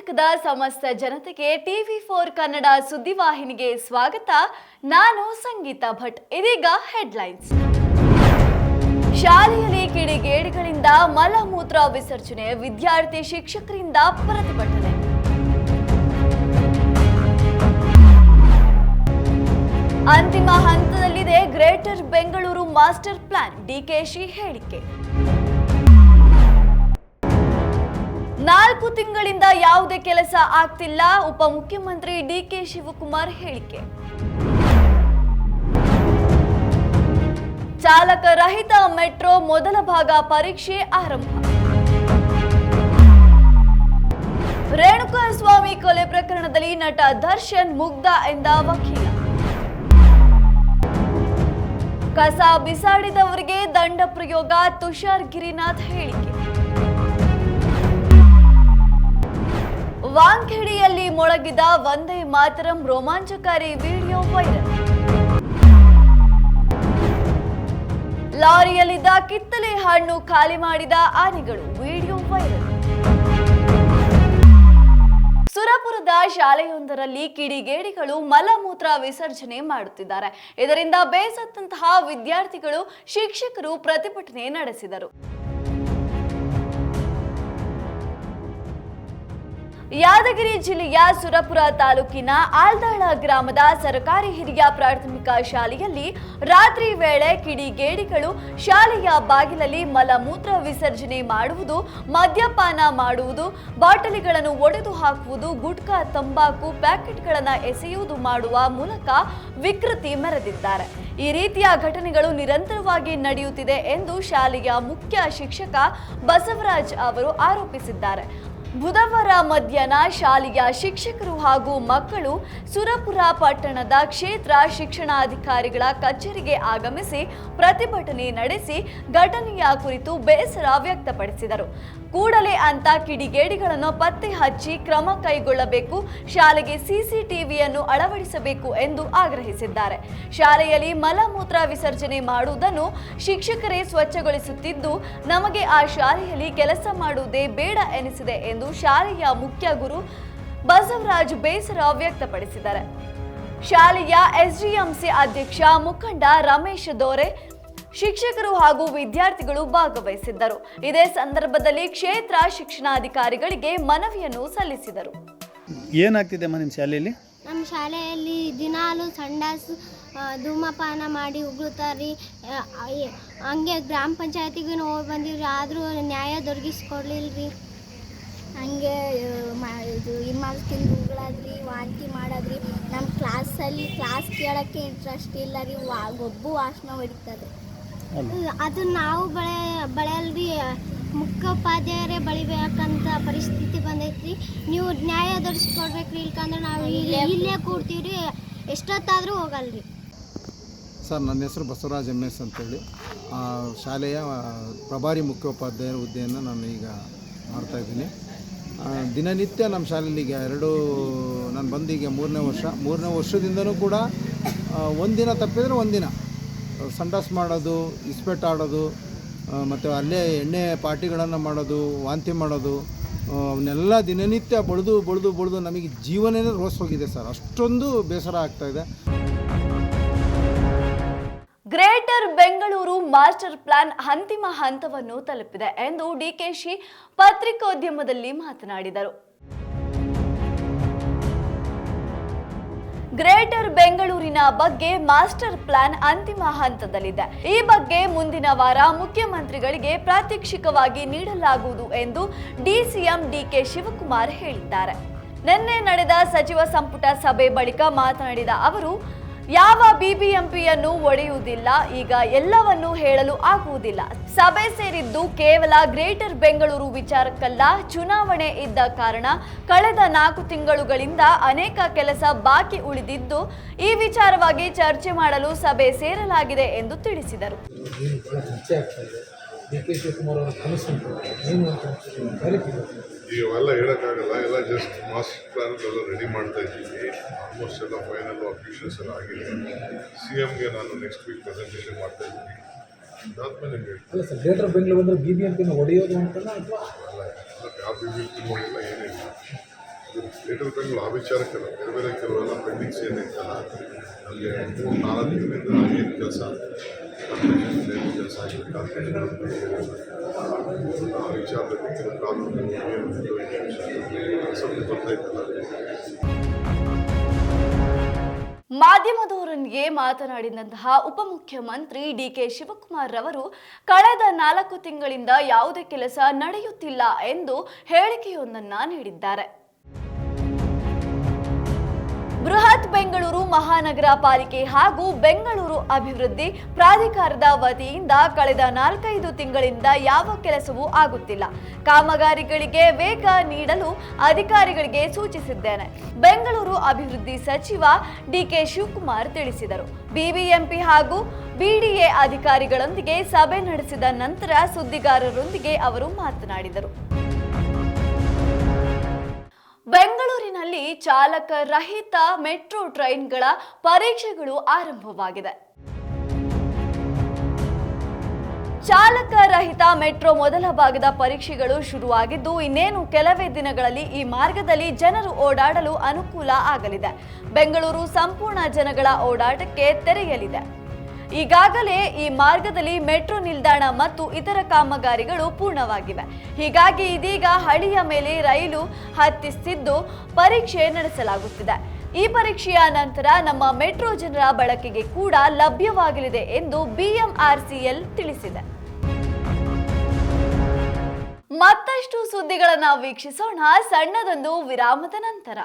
ಕರ್ನಾಟಕದ ಸಮಸ್ತ ಜನತೆಗೆ ಟಿವಿ ಫೋರ್ ಕನ್ನಡ ಸುದ್ದಿವಾಹಿನಿಗೆ ಸ್ವಾಗತ. ನಾನು ಸಂಗೀತ ಭಟ್. ಇದೀಗ ಹೆಡ್ಲೈನ್ಸ್. ಶಾಲೆಯಲ್ಲಿ ಕಿಡಿಗೇಡಿಗಳಿಂದ ಮಲಮೂತ್ರ ವಿಸರ್ಜನೆ, ವಿದ್ಯಾರ್ಥಿ ಶಿಕ್ಷಕರಿಂದ ಪ್ರತಿಭಟನೆ. ಅಂತಿಮ ಹಂತದಲ್ಲಿದೆ greater Bengaluru master plan. DKShi ಹೇಳಿಕೆ. ನಾಲ್ಕು ತಿಂಗಳಿಂದ ಯಾವುದೇ ಕೆಲಸ ಆಗ್ತಿಲ್ಲ ಉಪಮುಖ್ಯಮಂತ್ರಿ ಡಿಕೆ ಶಿವಕುಮಾರ್ ಹೇಳಿಕೆ. ಚಾಲಕ ರಹಿತ ಮೆಟ್ರೋ ಮೊದಲ ಭಾಗ ಪರೀಕ್ಷೆ ಆರಂಭ. ರೇಣುಕಾ ಸ್ವಾಮಿ ಕೊಲೆ ಪ್ರಕರಣದಲ್ಲಿ ನಟ ದರ್ಶನ್ ಮುಗ್ಧ ಎಂದ ವಕೀಲ. ಕಸ ಬಿಸಾಡಿದವರಿಗೆ ದಂಡ ಪ್ರಯೋಗ ತುಷಾರ್ ಗಿರಿನಾಥ್ ಹೇಳಿಕೆ. ವಾಂಖೇಡಿಯಲ್ಲಿ ಮೊಳಗಿದ ವಂದೇ ಮಾತರಂ ರೋಮಾಂಚಕಾರಿ ವಿಡಿಯೋ ವೈರಲ್. ಲಾರಿಯಲ್ಲಿದ್ದ ಕಿತ್ತಲೆ ಹಣ್ಣು ಖಾಲಿ ಮಾಡಿದ ಆನೆಗಳು ವಿಡಿಯೋ ವೈರಲ್. ಸುರಪುರದ ಶಾಲೆಯೊಂದರಲ್ಲಿ ಕಿಡಿಗೇಡಿಗಳು ಮಲಮೂತ್ರ ವಿಸರ್ಜನೆ ಮಾಡುತ್ತಿದ್ದಾರೆ. ಇದರಿಂದ ಬೇಸತ್ತಂತಹ ವಿದ್ಯಾರ್ಥಿಗಳು ಶಿಕ್ಷಕರು ಪ್ರತಿಭಟನೆ ನಡೆಸಿದರು. ಯಾದಗಿರಿ ಜಿಲ್ಲೆಯ ಸುರಪುರ ತಾಲೂಕಿನ ಆಲ್ದಾಳ ಗ್ರಾಮದ ಸರ್ಕಾರಿ ಹಿರಿಯ ಪ್ರಾಥಮಿಕ ಶಾಲೆಯಲ್ಲಿ ರಾತ್ರಿ ವೇಳೆ ಕಿಡಿಗೇಡಿಗಳು ಶಾಲೆಯ ಬಾಗಿಲಲ್ಲಿ ಮಲಮೂತ್ರ ವಿಸರ್ಜನೆ ಮಾಡುವುದು, ಮದ್ಯಪಾನ ಮಾಡುವುದು, ಬಾಟಲಿಗಳನ್ನು ಒಡೆದು ಹಾಕುವುದು, ಗುಟ್ಕಾ, ತಂಬಾಕು, ಪ್ಯಾಕೆಟ್ಗಳನ್ನು ಎಸೆಯುವುದು ಮಾಡುವ ಮೂಲಕ ವಿಕೃತಿ ಮೆರೆದಿದ್ದಾರೆ. ಈ ರೀತಿಯ ಘಟನೆಗಳು ನಿರಂತರವಾಗಿ ನಡೆಯುತ್ತಿದೆ ಎಂದು ಶಾಲೆಯ ಮುಖ್ಯ ಶಿಕ್ಷಕ ಬಸವರಾಜ್ ಅವರು ಆರೋಪಿಸಿದ್ದಾರೆ. ಬುಧವಾರ ಮಧ್ಯಾಹ್ನ ಶಾಲೆಯ ಶಿಕ್ಷಕರು ಹಾಗೂ ಮಕ್ಕಳು ಸುರಪುರ ಪಟ್ಟಣದ ಕ್ಷೇತ್ರ ಶಿಕ್ಷಣಾಧಿಕಾರಿಗಳ ಕಚೇರಿಗೆ ಆಗಮಿಸಿ ಪ್ರತಿಭಟನೆ ನಡೆಸಿ ಘಟನೆಯ ಕುರಿತು ಬೇಸರ ವ್ಯಕ್ತಪಡಿಸಿದರು. ಕೂಡಲೇ ಅಂತ ಕಿಡಿಗೇಡಿಗಳನ್ನು ಪತ್ತೆ ಹಚ್ಚಿ ಕ್ರಮ ಕೈಗೊಳ್ಳಬೇಕು. ಶಾಲೆಗೆ ಸಿಸಿಟಿವಿಯನ್ನು ಅಳವಡಿಸಬೇಕು ಎಂದು ಆಗ್ರಹಿಸಿದ್ದಾರೆ. ಶಾಲೆಯಲ್ಲಿ ಮಲಮೂತ್ರ ವಿಸರ್ಜನೆ ಮಾಡುವುದನ್ನು ಶಿಕ್ಷಕರೇ ಸ್ವಚ್ಛಗೊಳಿಸುತ್ತಿದ್ದು, ನಮಗೆ ಆ ಶಾಲೆಯಲ್ಲಿ ಕೆಲಸ ಮಾಡುವುದೇ ಬೇಡ ಎನಿಸಿದೆ ಎಂದು ಶಾಲೆಯ ಮುಖ್ಯ ಗುರು ಬಸವರಾಜ್ ಬೇಸರ ವ್ಯಕ್ತಪಡಿಸಿದ್ದಾರೆ. ಶಾಲೆಯ ಎಸ್ಡಿಎಂಸಿ ಅಧ್ಯಕ್ಷ ಮುಖಂಡ ರಮೇಶ್ ದೋರೆ ಶಿಕ್ಷಕರು ಹಾಗೂ ವಿದ್ಯಾರ್ಥಿಗಳು ಭಾಗವಹಿಸಿದ್ದರು. ಇದೇ ಸಂದರ್ಭದಲ್ಲಿ ಕ್ಷೇತ್ರ ಶಿಕ್ಷಣಾಧಿಕಾರಿಗಳಿಗೆ ಮನವಿಯನ್ನು ಸಲ್ಲಿಸಿದರು. ಏನಾಗ್ತಿದೆ ನಿಮ್ಮ ಶಾಲೆಯಲ್ಲಿ? ನಮ್ಮ ಶಾಲೆಯಲ್ಲಿ ದಿನಾಲು ಸಂಡಾಸು ಧೂಮಪಾನ ಮಾಡಿ ಉಗುಳ್ತಾರೆ. ಹಂಗೆ ಗ್ರಾಮ ಪಂಚಾಯತಿಗೂ ಹೋಗಿ ಬಂದಿವ್ರಿ ಆದರೂ ನ್ಯಾಯ ದೊರಕಿಸ್ಕೊಡ್ಲಿಲ್ರಿ. ಹಂಗೆ ಇದು ಇಮ್ಮಾಲ್ ತಿಂದು ಉಗುಳಾದ್ರಿ ವಾಂತಿ ಮಾಡೋದ್ರಿ. ನಮ್ಮ ಕ್ಲಾಸಲ್ಲಿ ಕ್ಲಾಸ್ ಕೇಳೋಕ್ಕೆ ಇಂಟ್ರೆಸ್ಟ್ ಇಲ್ಲ ರೀ. ವಾ ಗೊಬ್ಬು ವಾಸನೆ ಹೊಡಿತದೆ. ಅದು ನಾವು ಬಳೆ ಬಳೆಯಲ್ಲಿ ಮುಖ್ಯೋಪಾಧ್ಯಾಯರೇ ಬಳಿಬೇಕಂತ ಪರಿಸ್ಥಿತಿ ಬಂದೈತ್ರಿ. ನೀವು ನ್ಯಾಯ ದೊರಕಿಸ್ಕೊಡ್ಬೇಕ್ರಿ ಇಲ್ಕಂದ್ರೆ ನಾವು ಇಲ್ಲೇ ಇಲ್ಲೇ ಕೂಡ್ತೀವ್ರಿ. ಎಷ್ಟೊತ್ತಾದರೂ ಹೋಗಲ್ರಿ. ಸರ್ ನನ್ನ ಹೆಸರು ಬಸವರಾಜ್ ಎಂ ಎಸ್ ಅಂತೇಳಿ. ಆ, ಶಾಲೆಯ ಪ್ರಭಾರಿ ಮುಖ್ಯೋಪಾಧ್ಯಾಯರ ಹುದ್ದೆಯನ್ನು ನಾನು ಈಗ ಮಾಡ್ತಾಯಿದ್ದೀನಿ ದಿನನಿತ್ಯ ನಮ್ಮ ಶಾಲೆಯಲ್ಲಿ ಈಗ ಎರಡು ನಾನು ಬಂದೀಗ ಮೂರನೇ ವರ್ಷ. ಮೂರನೇ ವರ್ಷದಿಂದನೂ ಕೂಡ ಒಂದಿನ ತಪ್ಪಿದರೆ ಒಂದಿನ. ಸಂಡಾಸ್ ಮಾಡೋದು, ಇಸ್ಪೆಟ್ ಆಡೋದು ಮತ್ತು ಅಲ್ಲೇ ಎಣ್ಣೆ ಪಾರ್ಟಿಗಳನ್ನು ಮಾಡೋದು, ವಾಂತಿ ಮಾಡೋದು ಅವನ್ನೆಲ್ಲ ದಿನನಿತ್ಯ ಬಳಿದು ಬಳಿದು ಬಳಿದು ನಮಗೆ ಜೀವನನೇ ರೋಸ್ ಹೋಗಿದೆ ಸರ್. ಅಷ್ಟೊಂದು ಬೇಸರ ಇದೆ. ಗ್ರೇಟರ್ ಬೆಂಗಳೂರು ಮಾಸ್ಟರ್ ಪ್ಲಾನ್ ಅಂತಿಮ ಹಂತವನ್ನು ತಲುಪಿದೆ ಎಂದು ಡಿಕೆಶಿ ಪತ್ರಿಕೋದ್ಯಮದಲ್ಲಿ ಮಾತನಾಡಿದರು. ಗ್ರೇಟರ್ ಬೆಂಗಳೂರಿನ ಬಗ್ಗೆ ಮಾಸ್ಟರ್ ಪ್ಲಾನ್ ಅಂತಿಮ ಹಂತದಲ್ಲಿದೆ. ಈ ಬಗ್ಗೆ ಮುಂದಿನ ವಾರ ಮುಖ್ಯಮಂತ್ರಿಗಳಿಗೆ ಪ್ರಾತ್ಯಕ್ಷಿಕವಾಗಿ ನೀಡಲಾಗುವುದು ಎಂದು ಡಿಸಿಎಂ ಡಿಕೆ ಶಿವಕುಮಾರ್ ಹೇಳಿದ್ದಾರೆ. ನಿನ್ನೆ ನಡೆದ ಸಚಿವ ಸಂಪುಟ ಸಭೆ ಬಳಿಕ ಮಾತನಾಡಿದ ಅವರು ಯಾವ ಬಿಬಿಎಂಪಿಯನ್ನು ಒಡೆಯುವುದಿಲ್ಲ, ಈಗ ಎಲ್ಲವನ್ನೂ ಹೇಳಲು ಆಗುವುದಿಲ್ಲ. ಸಭೆ ಸೇರಿದ್ದು ಕೇವಲ ಗ್ರೇಟರ್ ಬೆಂಗಳೂರು ವಿಚಾರಕ್ಕಲ್ಲ, ಚುನಾವಣೆ ಇದ್ದ ಕಾರಣ ಕಳೆದ ನಾಲ್ಕು ತಿಂಗಳುಗಳಿಂದ ಅನೇಕ ಕೆಲಸ ಬಾಕಿ ಉಳಿದಿದ್ದು, ಈ ವಿಚಾರವಾಗಿ ಚರ್ಚೆ ಮಾಡಲು ಸಭೆ ಸೇರಲಾಗಿದೆ ಎಂದು ತಿಳಿಸಿದರು. ಡಿ ಕೆ ಶಿವಕುಮಾರ್ ಅವರ ಕನಸು ಏನು ಅಂತ ಕರಿತೀವಿ ಈಗ ಅವೆಲ್ಲ ಹೇಳೋಕ್ಕಾಗಲ್ಲ ಎಲ್ಲ ಜಸ್ಟ್ ಮಾಸ್ಟರ್ ಪ್ಲಾನ್ ಎಲ್ಲ ರೆಡಿ ಮಾಡ್ತಾ ಇದ್ದೀವಿ. ಆಲ್ಮೋಸ್ಟ್ ಎಲ್ಲ ಫೈನಲ್ ಅಪ್ಲಿಕೇಶನ್ಸ್ ಎಲ್ಲ ಆಗಿದೆ. ಸಿ ಎಮ್ಗೆ ನಾನು ನೆಕ್ಸ್ಟ್ ವೀಕ್ ಪ್ರೆಸೆಂಟೇಷನ್ ಮಾಡ್ತಾ ಇದ್ದೀನಿ. ಅದಾದ್ಮೇಲೆ ನಿಮ್ಗೆ ಹೇಳ್ತೀನಿ. ಅಲ್ಲ ಸರ್ ಗ್ರೇಟರ್ ಬೆಂಗಳೂರು ಅಂದರೆ ಬಿ ಬಿ ಎಂ ಪಿನ ಹೊಡೆಯೋದು ಅಂತಲ್ಲ ಅಥವಾ? ಅಲ್ಲ ಯಾವ ಬಿ ಬಿ ಪಿ ನೋಡಿಲ್ಲ ಏನಿಲ್ಲ. ಗ್ರೇಟರ್ ಬೆಂಗಳೂರು ಆ ವಿಚಾರಕ್ಕೆಲ್ಲ ಬೇರೆ ಬೇರೆ ಕೆಲವೆಲ್ಲ ಪೆಂಡಿಂಗ್ಸ್ ಏನಿತ್ತಲ್ಲ ನಮಗೆ ಮೂರು ನಾಲ್ಕು ದಿನದಿಂದ ಏನು ಕೆಲಸ ಮಾಧ್ಯಮದವರೊಂದಿಗೆ ಮಾತನಾಡಿದಂತಹ ಉಪಮುಖ್ಯಮಂತ್ರಿ ಡಿಕೆ ಶಿವಕುಮಾರ್ ರವರು, ಕಳೆದ ನಾಲ್ಕು ತಿಂಗಳಿಂದ ಯಾವುದೇ ಕೆಲಸ ನಡೆಯುತ್ತಿಲ್ಲ ಎಂದು ಹೇಳಿಕೆಯೊಂದನ್ನು ನೀಡಿದ್ದಾರೆ. ಬೃಹತ್ ಬೆಂಗಳೂರು ಮಹಾನಗರ ಪಾಲಿಕೆ ಹಾಗೂ ಬೆಂಗಳೂರು ಅಭಿವೃದ್ಧಿ ಪ್ರಾಧಿಕಾರದ ವತಿಯಿಂದ ಕಳೆದ ನಾಲ್ಕೈದು ತಿಂಗಳಿಂದ ಯಾವ ಕೆಲಸವೂ ಆಗುತ್ತಿಲ್ಲ. ಕಾಮಗಾರಿಗಳಿಗೆ ವೇಗ ನೀಡಲು ಅಧಿಕಾರಿಗಳಿಗೆ ಸೂಚಿಸಿದ್ದೇನೆ. ಬೆಂಗಳೂರು ಅಭಿವೃದ್ಧಿ ಸಚಿವ ಡಿಕೆ ಶಿವಕುಮಾರ್ ತಿಳಿಸಿದರು. ಬಿಬಿಎಂಪಿ ಹಾಗೂ ಬಿಡಿಎ ಅಧಿಕಾರಿಗಳೊಂದಿಗೆ ಸಭೆ ನಡೆಸಿದ ನಂತರ ಸುದ್ದಿಗಾರರೊಂದಿಗೆ ಅವರು ಮಾತನಾಡಿದರು. ಬೆಂಗಳೂರಿನಲ್ಲಿ ಚಾಲಕ ರಹಿತ ಮೆಟ್ರೋ ಟ್ರೈನ್ಗಳ ಪರೀಕ್ಷೆಗಳು ಆರಂಭವಾಗಿದೆ. ಚಾಲಕ ರಹಿತ ಮೆಟ್ರೋ ಮೊದಲ ಭಾಗದ ಪರೀಕ್ಷೆಗಳು ಶುರುವಾಗಿದ್ದು, ಇನ್ನೇನು ಕೆಲವೇ ದಿನಗಳಲ್ಲಿ ಈ ಮಾರ್ಗದಲ್ಲಿ ಜನರು ಓಡಾಡಲು ಅನುಕೂಲ ಆಗಲಿದೆ. ಬೆಂಗಳೂರು ಸಂಪೂರ್ಣ ಜನಗಳ ಓಡಾಟಕ್ಕೆ ತೆರೆಯಲಿದೆ. ಈಗಾಗಲೇ ಈ ಮಾರ್ಗದಲ್ಲಿ ಮೆಟ್ರೋ ನಿಲ್ದಾಣ ಮತ್ತು ಇತರ ಕಾಮಗಾರಿಗಳು ಪೂರ್ಣವಾಗಿವೆ. ಹೀಗಾಗಿ ಇದೀಗ ಹಳಿಯ ಮೇಲೆ ರೈಲು ಹತ್ತಿಸ್ತಿದ್ದು ಪರೀಕ್ಷೆ ನಡೆಸಲಾಗುತ್ತಿದೆ. ಈ ಪರೀಕ್ಷೆಯ ನಂತರ ನಮ್ಮ ಮೆಟ್ರೋ ಜನರ ಬಳಕೆಗೆ ಕೂಡ ಲಭ್ಯವಾಗಲಿದೆ ಎಂದು ಬಿಎಂಆರ್ಸಿಎಲ್ ತಿಳಿಸಿದೆ. ಮತ್ತಷ್ಟು ಸುದ್ದಿಗಳನ್ನು ವೀಕ್ಷಿಸೋಣ ಸಣ್ಣದೊಂದು ವಿರಾಮದ ನಂತರ.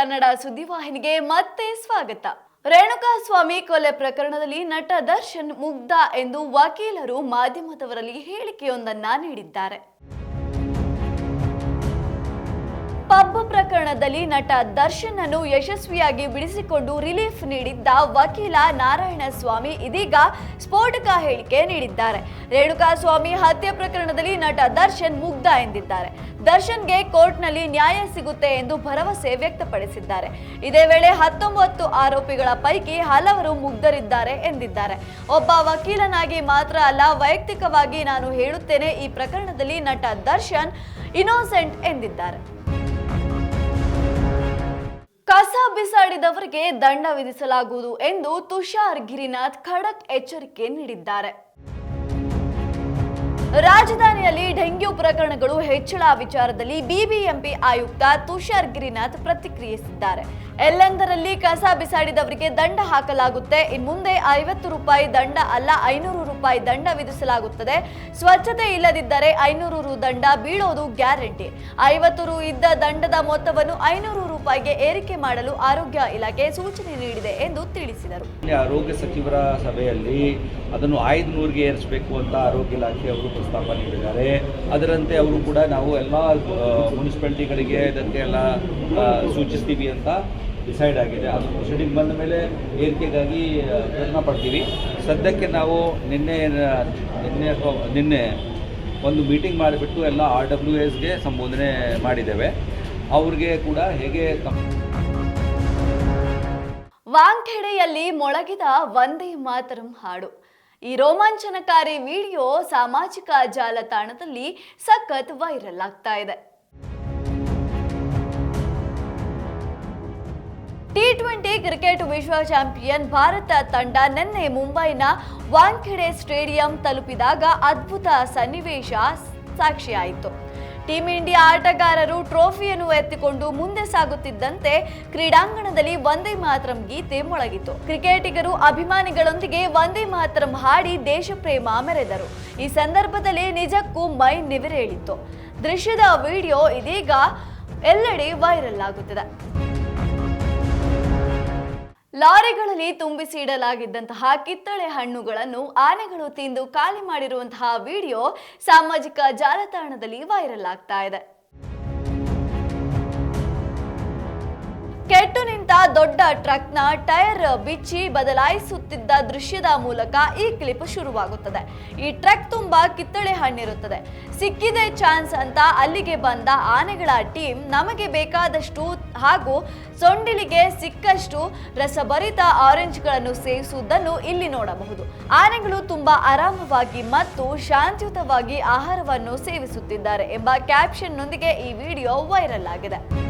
ಕನ್ನಡ ಸುದ್ದಿವಾಹಿನಿಗೆ ಮತ್ತೆ ಸ್ವಾಗತ. ರೇಣುಕಾ ಸ್ವಾಮಿ ಕೊಲೆ ಪ್ರಕರಣದಲ್ಲಿ ನಟ ದರ್ಶನ್ ಮುಗ್ಧ ಎಂದು ವಕೀಲರು ಮಾಧ್ಯಮದವರಲ್ಲಿ ಹೇಳಿಕೆಯೊಂದನ್ನ ನೀಡಿದ್ದಾರೆ. ಪಬ್ ಪ್ರಕರಣದಲ್ಲಿ ನಟ ದರ್ಶನ್ ಅನ್ನು ಯಶಸ್ವಿಯಾಗಿ ಬಿಡಿಸಿಕೊಂಡು ರಿಲೀಫ್ ನೀಡಿದ್ದ ವಕೀಲ ನಾರಾಯಣ ಸ್ವಾಮಿ ಇದೀಗ ಸ್ಫೋಟಕ ಹೇಳಿಕೆ ನೀಡಿದ್ದಾರೆ. ರೇಣುಕಾ ಸ್ವಾಮಿ ಹತ್ಯೆ ಪ್ರಕರಣದಲ್ಲಿ ನಟ ದರ್ಶನ್ ಮುಗ್ಧ ಎಂದಿದ್ದಾರೆ. ದರ್ಶನ್ಗೆ ಕೋರ್ಟ್ನಲ್ಲಿ ನ್ಯಾಯ ಸಿಗುತ್ತೆ ಎಂದು ಭರವಸೆ ವ್ಯಕ್ತಪಡಿಸಿದ್ದಾರೆ. ಇದೇ ವೇಳೆ ಹತ್ತೊಂಬತ್ತು ಆರೋಪಿಗಳ ಪೈಕಿ ಹಲವರು ಮುಗ್ಧರಿದ್ದಾರೆ ಎಂದಿದ್ದಾರೆ. ಒಬ್ಬ ವಕೀಲನಾಗಿ ಮಾತ್ರ ಅಲ್ಲ, ವೈಯಕ್ತಿಕವಾಗಿ ನಾನು ಹೇಳುತ್ತೇನೆ, ಈ ಪ್ರಕರಣದಲ್ಲಿ ನಟ ದರ್ಶನ್ ಇನ್ನೋಸೆಂಟ್ ಎಂದಿದ್ದಾರೆ. ಕಸ ಬಿಸಾಡಿದವರಿಗೆ ದಂಡ ವಿಧಿಸಲಾಗುವುದು ಎಂದು ತುಷಾರ್ ಗಿರಿನಾಥ್ ಖಡಕ್ ಎಚ್ಚರಿಕೆ ನೀಡಿದ್ದಾರೆ. ರಾಜಧಾನಿಯಲ್ಲಿ ಡೆಂಗ್ಯೂ ಪ್ರಕರಣಗಳು ಹೆಚ್ಚಳ ವಿಚಾರದಲ್ಲಿ ಬಿಬಿಎಂಪಿ ಆಯುಕ್ತ ತುಷಾರ್ ಗಿರಿನಾಥ್ ಪ್ರತಿಕ್ರಿಯಿಸಿದ್ದಾರೆ. ಎಲ್ಲೆಂದರಲ್ಲಿ ಕಸ ಬಿಸಾಡಿದವರಿಗೆ ದಂಡ ಹಾಕಲಾಗುತ್ತೆ. ಇನ್ಮುಂದೆ ಐವತ್ತು ರೂಪಾಯಿ ದಂಡ ಅಲ್ಲ, ಐನೂರು ರೂಪಾಯಿ ದಂಡ ವಿಧಿಸಲಾಗುತ್ತದೆ. ಸ್ವಚ್ಛತೆ ಇಲ್ಲದಿದ್ದರೆ ಐನೂರು ರು ದಂಡ ಬೀಳೋದು ಗ್ಯಾರಂಟಿ. ಐವತ್ತು ರು ಇದ್ದ ದಂಡದ ಮೊತ್ತವನ್ನು ಐನೂರು ರೂಪಾಯಿಗೆ ಏರಿಕೆ ಮಾಡಲು ಆರೋಗ್ಯ ಇಲಾಖೆ ಸೂಚನೆ ನೀಡಿದೆ ಎಂದು ತಿಳಿಸಿದರು. ಆರೋಗ್ಯ ಸಚಿವರ ಸಭೆಯಲ್ಲಿ ಅದನ್ನು ಐದುನೂರಿಗೆ ಏರಿಸಬೇಕು ಅಂತ ಆರೋಗ್ಯ ಇಲಾಖೆ ಅವರು ಪ್ರಸ್ತಾಪ ನೀಡಿದ್ದಾರೆ. ಅದರಂತೆ ಅವರು ಕೂಡ ನಾವು ಎಲ್ಲ ಮುನ್ಸಿಪಾಲ್ಟಿಗಳಿಗೆ ಇದಕ್ಕೆ ಎಲ್ಲ ಸೂಚಿಸ್ತೀವಿ ಅಂತ ಡಿಸೈಡ್ ಆಗಿದೆ. ಅದು ಪ್ರೊಸೀಡಿಂಗ್ ಬಂದ ಮೇಲೆ ಏರಿಕೆಗಾಗಿ ಪ್ರಯತ್ನ ಪಡ್ತೀವಿ. ಸದ್ಯಕ್ಕೆ ನಾವು ನಿನ್ನೆ ನಿನ್ನೆ ನಿನ್ನೆ ಒಂದು ಮೀಟಿಂಗ್ ಮಾಡಿಬಿಟ್ಟು ಎಲ್ಲ ಆರ್ ಡಬ್ಲ್ಯೂ ಎಸ್ಗೆ ಸಂಬೋಧನೆ ಮಾಡಿದ್ದೇವೆ. ಅವ್ರಿಗೆ ಕೂಡ ಹೇಗೆ ವಾಂಖೆಡೆಯಲ್ಲಿ ಮೊಳಗಿದ ವಂದೇ ಮಾತರಂ ಹಾಡು. ಈ ರೋಮಾಂಚನಕಾರಿ ವಿಡಿಯೋ ಸಾಮಾಜಿಕ ಜಾಲತಾಣದಲ್ಲಿ ಸಖತ್ ವೈರಲ್ ಆಗ್ತಾ ಇದೆ. ಟಿ ಟ್ವೆಂಟಿ ಕ್ರಿಕೆಟ್ ವಿಶ್ವ ಚಾಂಪಿಯನ್ ಭಾರತ ತಂಡ ನಿನ್ನೆ ಮುಂಬೈನ ವಾಂಖೆಡೆ ಸ್ಟೇಡಿಯಂ ತಲುಪಿದಾಗ ಅದ್ಭುತ ಸನ್ನಿವೇಶ ಸಾಕ್ಷಿಯಾಯಿತು. ಟೀಂ ಇಂಡಿಯಾ ಆಟಗಾರರು ಟ್ರೋಫಿಯನ್ನು ಎತ್ತಿಕೊಂಡು ಮುಂದೆ ಸಾಗುತ್ತಿದ್ದಂತೆ ಕ್ರೀಡಾಂಗಣದಲ್ಲಿ ವಂದೇ ಮಾತರಂ ಗೀತೆ ಮೊಳಗಿತು. ಕ್ರಿಕೆಟಿಗರು ಅಭಿಮಾನಿಗಳೊಂದಿಗೆ ವಂದೇ ಮಾತರಂ ಹಾಡಿ ದೇಶಪ್ರೇಮ ಮೆರೆದರು. ಈ ಸಂದರ್ಭದಲ್ಲಿ ನಿಜಕ್ಕೂ ಮೈ ನಿವಿರೇಳಿತ್ತು ದೃಶ್ಯದ ವಿಡಿಯೋ ಇದೀಗ ಎಲ್ಲೆಡೆ ವೈರಲ್ ಆಗುತ್ತಿದೆ. ಲಾರಿಗಳಲ್ಲಿ ತುಂಬಿಸಿ ಇಡಲಾಗಿದ್ದಂತಹ ಕಿತ್ತಳೆ ಹಣ್ಣುಗಳನ್ನು ಆನೆಗಳು ತಿಂದು ಖಾಲಿ ಮಾಡಿರುವಂತಹ ವಿಡಿಯೋ ಸಾಮಾಜಿಕ ಜಾಲತಾಣದಲ್ಲಿ ವೈರಲ್ ಆಗ್ತಾ ಇದೆ. ಕೆಟ್ಟು ದೊಡ್ಡ ಟ್ರಕ್ನ ಟೈರ್ ಬಿಚ್ಚಿ ಬದಲಾಯಿಸುತ್ತಿದ್ದ ದೃಶ್ಯದ ಮೂಲಕ ಈ ಕ್ಲಿಪ್ ಶುರುವಾಗುತ್ತದೆ. ಈ ಟ್ರಕ್ ತುಂಬಾ ಕಿತ್ತಳೆ ಹಣ್ಣಿರುತ್ತದೆ. ಸಿಕ್ಕಿದೆ ಚಾನ್ಸ್ ಅಂತ ಅಲ್ಲಿಗೆ ಬಂದ ಆನೆಗಳ ಟೀಮ್ ನಮಗೆ ಬೇಕಾದಷ್ಟು ಹಾಗೂ ಸೊಂಡಿಲಿಗೆ ಸಿಕ್ಕಷ್ಟು ರಸಭರಿತ ಆರೆಂಜ್ಗಳನ್ನು ಸೇವಿಸುವುದನ್ನು ಇಲ್ಲಿ ನೋಡಬಹುದು. ಆನೆಗಳು ತುಂಬಾ ಆರಾಮವಾಗಿ ಮತ್ತು ಶಾಂತಿಯುತವಾಗಿ ಆಹಾರವನ್ನು ಸೇವಿಸುತ್ತಿದ್ದಾರೆ ಎಂಬ ಕ್ಯಾಪ್ಷನ್ನೊಂದಿಗೆ ಈ ವಿಡಿಯೋ ವೈರಲ್ ಆಗಿದೆ.